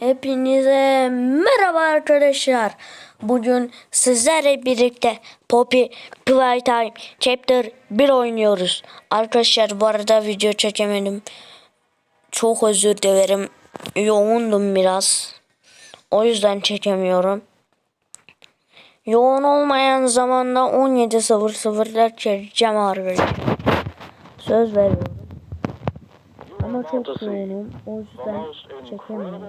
Hepinize merhaba arkadaşlar. Bugün sizlerle birlikte Poppy Playtime Chapter 1 oynuyoruz. Arkadaşlar bu arada video çekemedim. Çok özür dilerim. Yoğundum biraz. O yüzden çekemiyorum. Yoğun olmayan zamanda 17.00'da çekeceğim arkadaşlar. Söz veriyorum. Ama çok yoğunum. O yüzden çekemiyorum.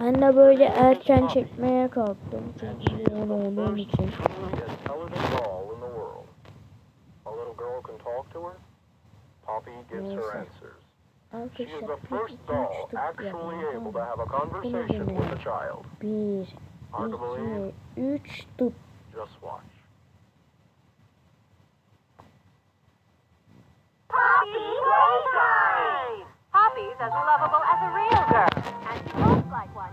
Ben de böyle erken çekmeye kalktım. Çünkü yoğun olduğum için. Neyse. She is the first doll actually able to have a conversation with a child. Bir, iki, üç, tut. Just watch. As lovable as a real girl. And she looks like one,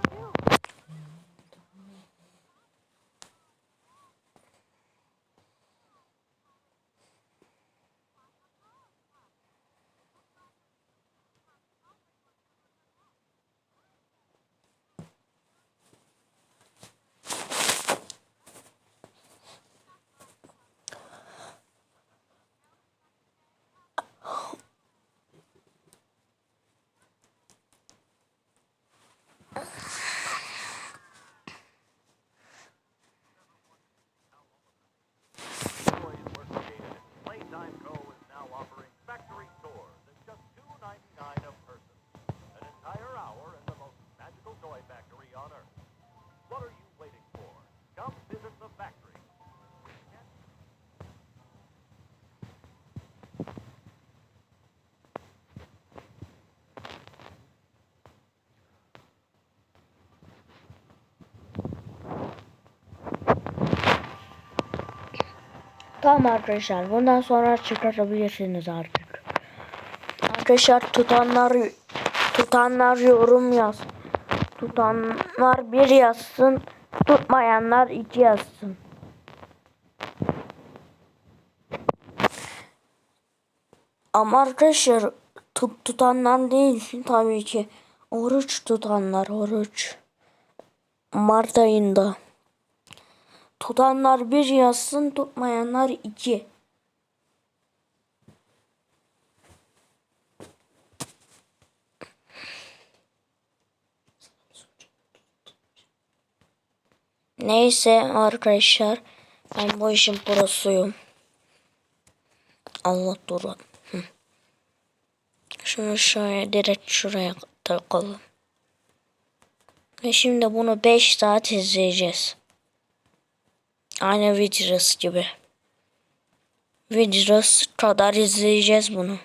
Tamam arkadaşlar. Bundan sonra çıkartabilirsiniz artık. Arkadaşlar tutanlar tutanlar yorum yaz. Tutanlar bir yazsın. Tutmayanlar iki yazsın. Ama arkadaşlar tut, tutanlar değil tabii ki. Oruç tutanlar oruç. Mart ayında. Tutanlar bir yazsın, tutmayanlar iki. Neyse arkadaşlar. Ben bu işin prosuyum. Allah durun. Şunu şöyle direkt şuraya takalım. Ve şimdi bunu 5 saat izleyeceğiz. Aynı Witcher's gibi. Witcher's kadar izleyeceğiz bunu.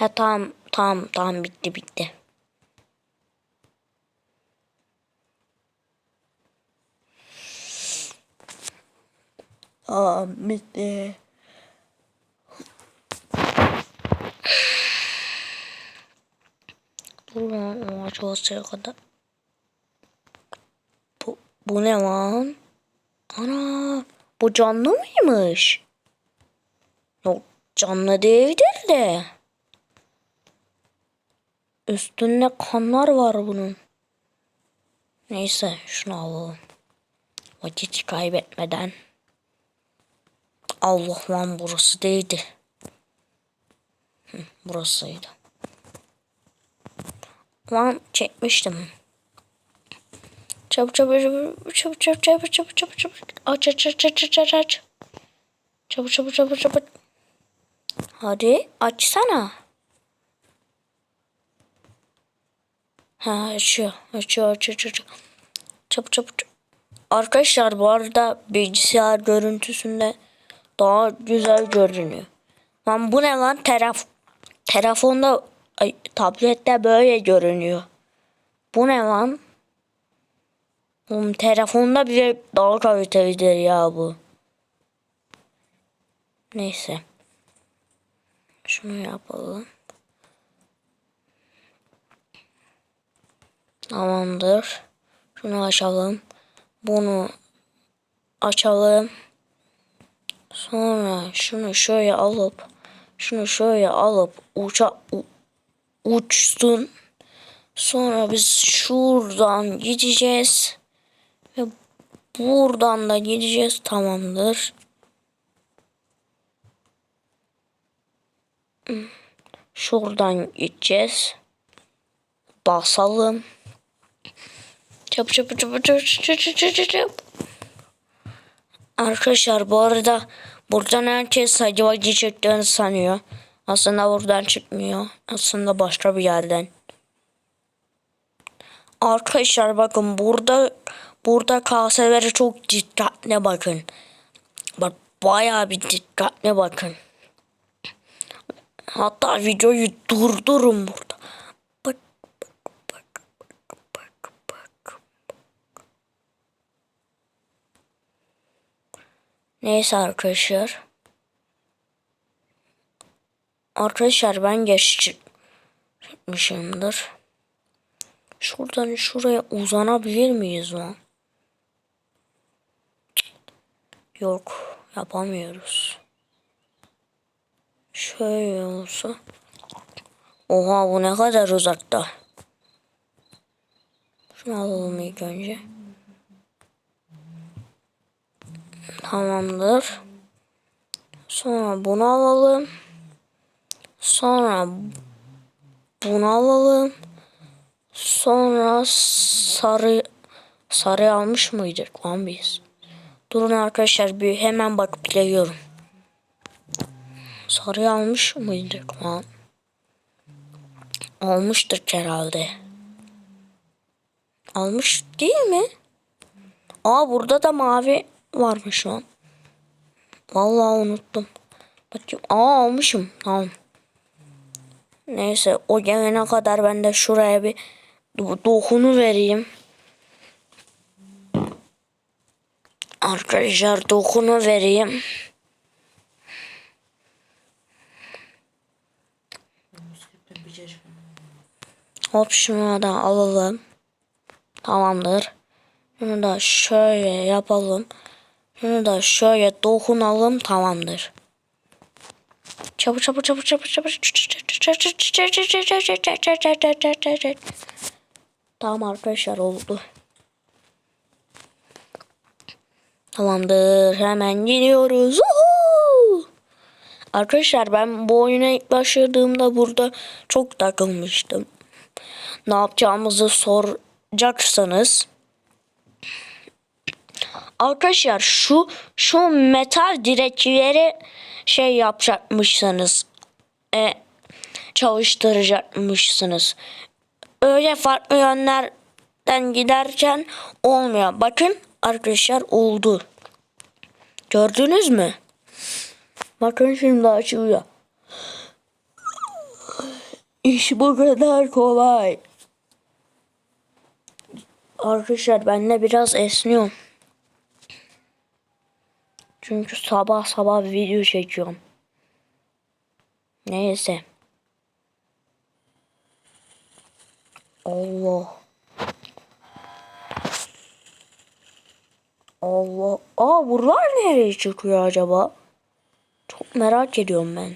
Ha tamam tamam tamam bitti bitti. Aa bitti. Dur lan o maç olacak kadar. Bu, bu ne lan? Ana bu canlı mıymış? Yok canlı değildir de. Üstünde kanlar var bunun. Neyse şunu alalım. Vakit kaybetmeden. Allah lan burası değildi. Hı, burasıydı. Lan çekmiştim. Çabuk çabuk çabuk çabuk çabuk çabuk çabuk çabuk aç aç aç aç aç aç aç. Çabuk çabuk çabuk çabuk. Hadi açsana. Ha açıyor. Açıyor açıyor açıyor. Çabuk çabuk. çabuk. Arkadaşlar bu arada bilgisayar görüntüsünde daha güzel görünüyor. Lan bu ne lan? Telef telefonda ay, tablette böyle görünüyor. Bu ne lan? Oğlum telefonda bile daha kalitelidir ya bu. Neyse. Şunu yapalım. Tamamdır. Şunu açalım. Bunu açalım. Sonra şunu şöyle alıp şunu şöyle alıp uça uçsun. Sonra biz şuradan gideceğiz. Ve buradan da gideceğiz. Tamamdır. Şuradan gideceğiz. Basalım. Çap çap çap çap çap çap. Arkadaşlar bu arada buradan herkes acaba çıktığını sanıyor. Aslında buradan çıkmıyor. Aslında başka bir yerden. Arkadaşlar bakın burada burada kaselere çok dikkatli bakın. Bak bayağı bir dikkatli bakın. Hatta videoyu durdurun burada. Neyse arkadaşlar. Arkadaşlar ben geç çıkmışımdır. Şuradan şuraya uzanabilir miyiz lan? Yok yapamıyoruz. Şöyle olsa. Oha bu ne kadar uzakta. Şunu alalım ilk önce. Tamamdır. Sonra bunu alalım. Sonra bunu alalım. Sonra sarı sarı almış mıydık lan biz? Durun arkadaşlar bir hemen bakıp geliyorum. Sarı almış mıydık lan? Almıştık herhalde. Almış değil mi? Aa burada da mavi varmış lan. Vallahi unuttum. Bakayım. Aa almışım. Tamam. Neyse o gelene kadar ben de şuraya bir do- dokunu vereyim. Arkadaşlar dokunu vereyim. Hop şunu da alalım. Tamamdır. Şunu da şöyle yapalım. Şunu da şöyle dokunalım. Tamamdır. Çabuk çabuk çabuk çabuk çabuk. Tamam arkadaşlar oldu. Tamamdır. Hemen gidiyoruz. Arkadaşlar ben bu oyuna ilk başladığımda burada çok takılmıştım. Ne yapacağımızı soracaksanız Arkadaşlar şu şu metal direkleri şey yapacakmışsınız. E, çalıştıracakmışsınız. Öyle farklı yönlerden giderken olmuyor. Bakın arkadaşlar oldu. Gördünüz mü? Bakın şimdi açılıyor. İş bu kadar kolay. Arkadaşlar ben de biraz esniyorum. Çünkü sabah sabah video çekiyorum. Neyse. Allah. Allah. Aa buralar nereye çıkıyor acaba? Çok merak ediyorum ben.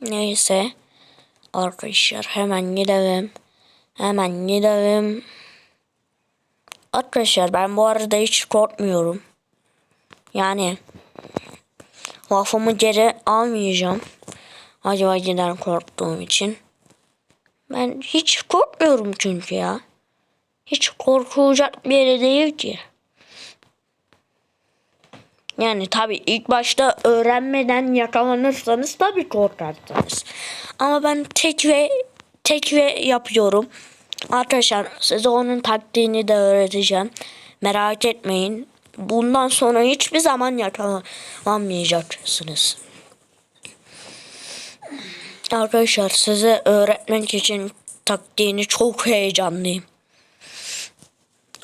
Neyse. Arkadaşlar hemen gidelim. Hemen gidelim. Arkadaşlar ben bu arada hiç korkmuyorum. Yani lafımı geri almayacağım. Acaba giden korktuğum için. Ben hiç korkmuyorum çünkü ya. Hiç korkulacak bir yere değil ki. Yani tabi ilk başta öğrenmeden yakalanırsanız tabi korkarsınız. Ama ben tek ve tek ve yapıyorum. Arkadaşlar size onun taktiğini de öğreteceğim. Merak etmeyin. Bundan sonra hiçbir zaman yakalanmayacaksınız. Arkadaşlar size öğretmek için taktiğini çok heyecanlıyım.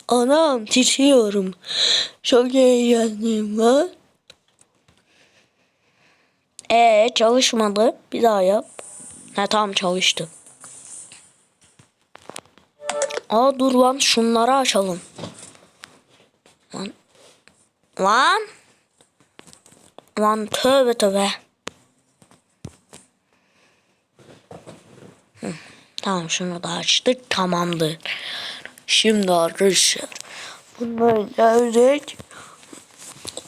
Anam titriyorum. Çok heyecanlıyım lan. Ee çalışmadı. Bir daha yap. Ha tamam çalıştı. Aa dur lan şunları açalım. Lan. Lan. Lan tövbe tövbe. Hı, Tamam şunu da açtık tamamdır. Şimdi arkadaşlar bunlar gelecek.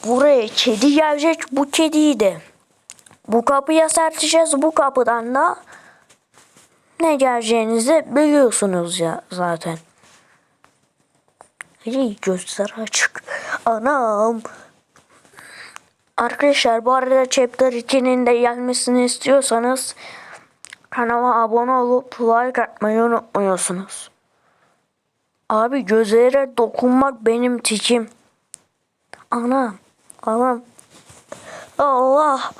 Buraya kedi gelecek. Bu kediyi de bu kapıya serteceğiz. Bu kapıdan da ne geleceğinizi biliyorsunuz ya zaten. İyi gözler açık. Anam. Arkadaşlar bu arada Chapter 2'nin de gelmesini istiyorsanız kanala abone olup like atmayı unutmuyorsunuz. Abi gözlere dokunmak benim tikim. Anam. Anam. Allah.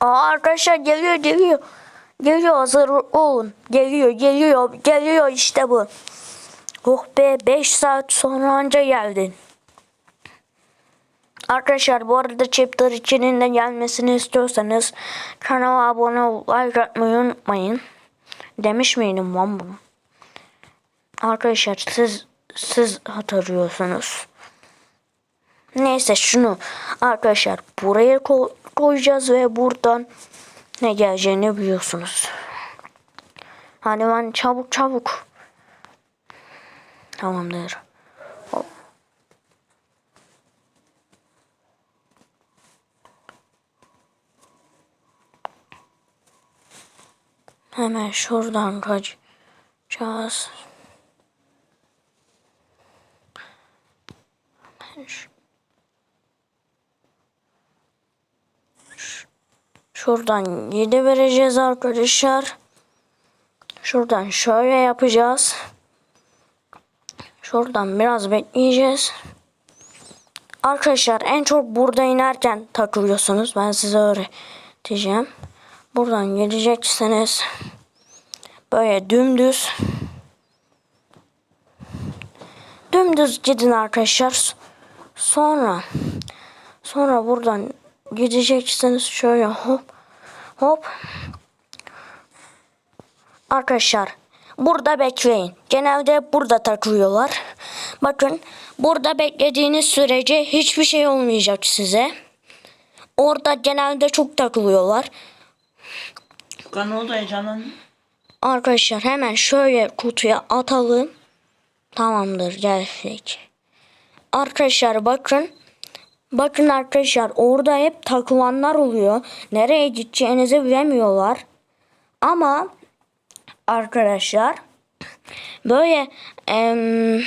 Aa, arkadaşlar geliyor geliyor. Geliyor hazır olun. Geliyor geliyor geliyor işte bu. Oh be 5 saat sonra anca geldin. Arkadaşlar bu arada Chapter 2'nin de gelmesini istiyorsanız kanala abone ol, like atmayı unutmayın. Demiş miydim lan bunu? Arkadaşlar siz siz hatırlıyorsunuz. Neyse şunu arkadaşlar buraya ko- koyacağız ve buradan ne geleceğini biliyorsunuz. Hadi ben çabuk çabuk. Tamamdır. Hemen şuradan kaçacağız. Hemen şu- Şuradan 7 vereceğiz arkadaşlar. Şuradan şöyle yapacağız. Şuradan biraz bekleyeceğiz. Arkadaşlar en çok burada inerken takılıyorsunuz. Ben size öğreteceğim. Buradan geleceksiniz. Böyle dümdüz. Dümdüz gidin arkadaşlar. Sonra sonra buradan gideceksiniz şöyle hop hop. Arkadaşlar burada bekleyin. Genelde burada takılıyorlar. Bakın burada beklediğiniz sürece hiçbir şey olmayacak size. Orada genelde çok takılıyorlar. Furkan ne oldu heyecanlandın? Arkadaşlar hemen şöyle kutuya atalım. Tamamdır geldik. Arkadaşlar bakın. Bakın arkadaşlar orada hep takılanlar oluyor. Nereye gideceğinizi bilemiyorlar. Ama arkadaşlar böyle em,